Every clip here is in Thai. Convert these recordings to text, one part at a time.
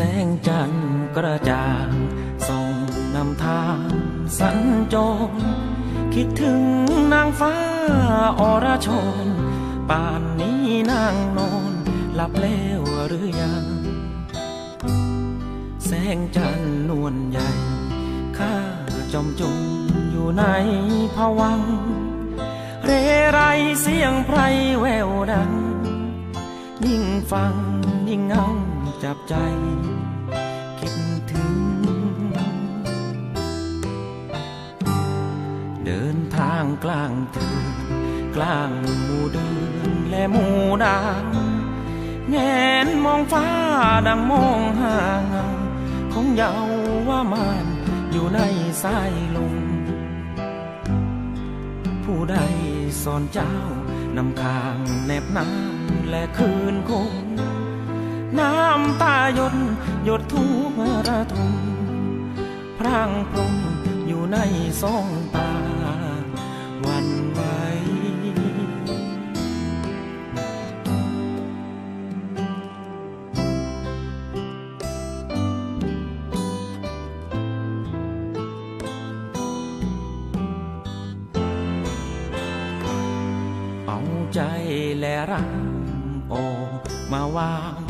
สงจันทร์กระจ่างส่องนำทางสัญจรคิดถึงนางฟ้าอรชรป่านนี้นางนอนหลับแล้วหรือยัง แสงจันทร์นวลใหญ่ ข้าจอมจุงอยู่ในภวัง เรไรเสียงไพรแววดัง ยิ่งฟังยิ่งเงา จับใจ คิดถึง เดินทางกลางเถืนกลางหมู่เดือนและหมู่ดาวแงนมองฟ้าดังมองหาเงาของเยาว่ามานอยู่ในสายลมผู้ใดสอนเจ้านำคางแนบน้ำและคืนคง น้ำตาหยดหยดทุกระทมพร่างพรมอยู่ในสองตาวันไหวเอาใจและรักออมาวาง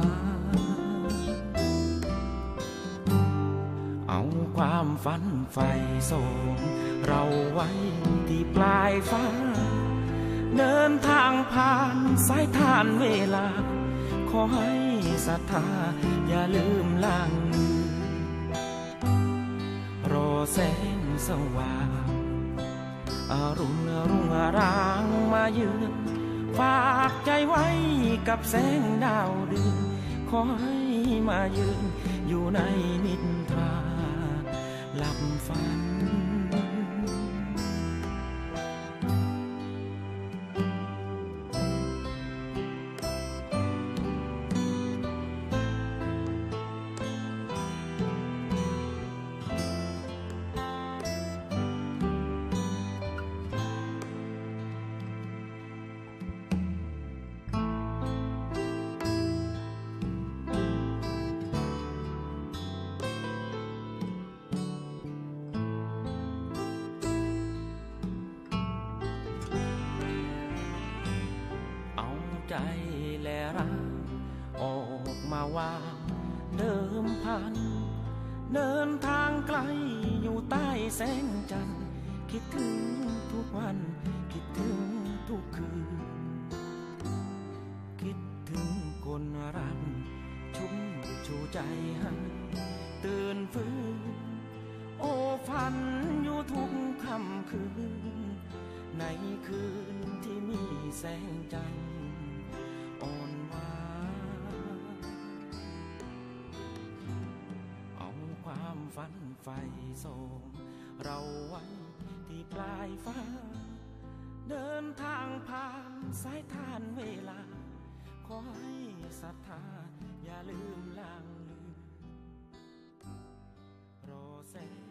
น เอาความฝันไฟส่งเราไว้ที่ปลายฟ้า เดินทางผ่านสายทานเวลา ขอให้ศรัทธาอย่าลืมล่างรอแสงสว่างอรุณรุ่งรางมาเยือนฝากใจไว้กับแสงดาวเดือนขอให้มายืนอยู่ใน ใจและรัก ออกมาวางเดิมพัน เดินทางไกลอยู่ใต้แสงจันทร์คิดถึงทุกวัน คิดถึงทุกคืน คิดถึงคนรักชุ่มชูใจให้ตื่นฟื้นโอ้ฝันอยู่ทุกค่ำคืน ในคืนที่มีแสงจันทร์ ฝันไฟส่งเราไว้ที่ปลายฟ้า เดินทางผ่านสายทานเวลา ขอให้ศรัทธาอย่าลืมลางลืมรอแสงสว่าง